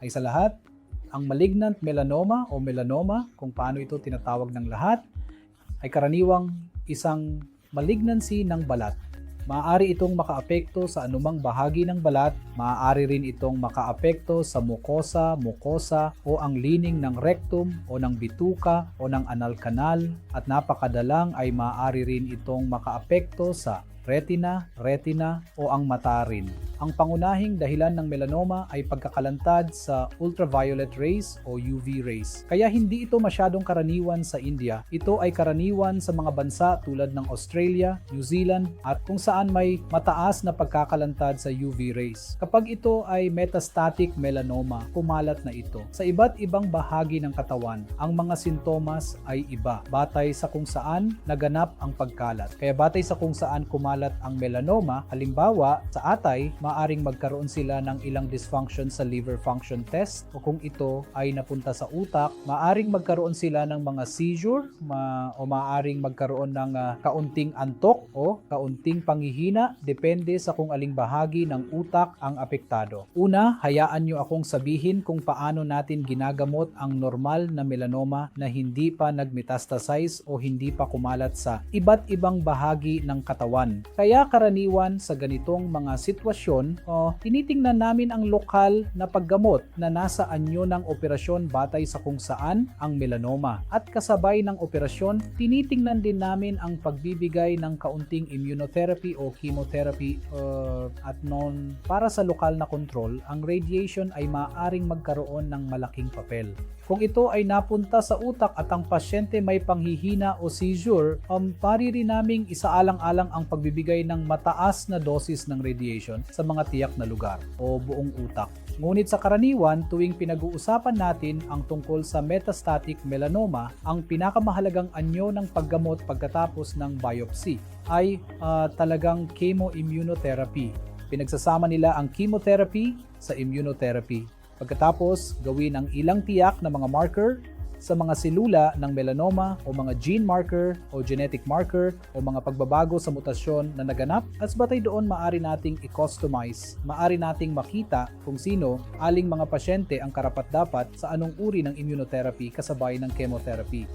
ay sa lahat, ang malignant melanoma o melanoma, kung paano ito tinatawag ng lahat, ay karaniwang isang malignancy ng balat. Maaari itong makaapekto sa anumang bahagi ng balat, maaari rin itong makaapekto sa mucosa, mucosa o ang lining ng rectum o ng bituka o ng anal canal at napakadalang ay maaari rin itong makaapekto sa retina, retina o ang mata rin. Ang pangunahing dahilan ng melanoma ay pagkakalantad sa ultraviolet rays o UV rays. Kaya hindi ito masyadong karaniwan sa India. Ito ay karaniwan sa mga bansa tulad ng Australia, New Zealand at kung saan may mataas na pagkakalantad sa UV rays. Kapag ito ay metastatic melanoma, kumalat na ito. Sa iba't ibang bahagi ng katawan, ang mga sintomas ay iba batay sa kung saan naganap ang pagkalat. Kaya batay sa kung saan kumalat ang melanoma, halimbawa sa atay, maaring magkaroon sila ng ilang dysfunction sa liver function test o kung ito ay napunta sa utak, maaring magkaroon sila ng mga seizure ma- o maaring magkaroon ng ah, kaunting antok o kaunting panghihina depende sa kung aling bahagi ng utak ang apektado. Una, hayaan nyo akong sabihin kung paano natin ginagamot ang normal na melanoma na hindi pa nagmetastasize o hindi pa kumalat sa iba't ibang bahagi ng katawan. Kaya karaniwan sa ganitong mga sitwasyon, o tinitingnan namin ang lokal na paggamot na nasa anyo ng operasyon batay sa kung saan ang melanoma. At kasabay ng operasyon, tinitingnan din namin ang pagbibigay ng kaunting immunotherapy o chemotherapy uh, at non para sa lokal na control, ang radiation ay maaaring magkaroon ng malaking papel. Kung ito ay napunta sa utak at ang pasyente may panghihina o seizure, um, pari rin naming isaalang-alang ang pagbibigay ng mataas na dosis ng radiation sa mga tiyak na lugar o buong utak. Ngunit sa karaniwan, tuwing pinag-uusapan natin ang tungkol sa metastatic melanoma, ang pinakamahalagang anyo ng paggamot pagkatapos ng biopsy ay ah, talagang chemoimmunotherapy. Pinagsasama nila ang chemotherapy sa immunotherapy. Pagkatapos, gawin ang ilang tiyak na mga marker sa mga selula ng melanoma o mga gene marker o genetic marker o mga pagbabago sa mutasyon na naganap at batay doon maari nating i-customize. Maari nating makita kung sino aling mga pasyente ang karapat-dapat sa anong uri ng immunotherapy kasabay ng chemotherapy.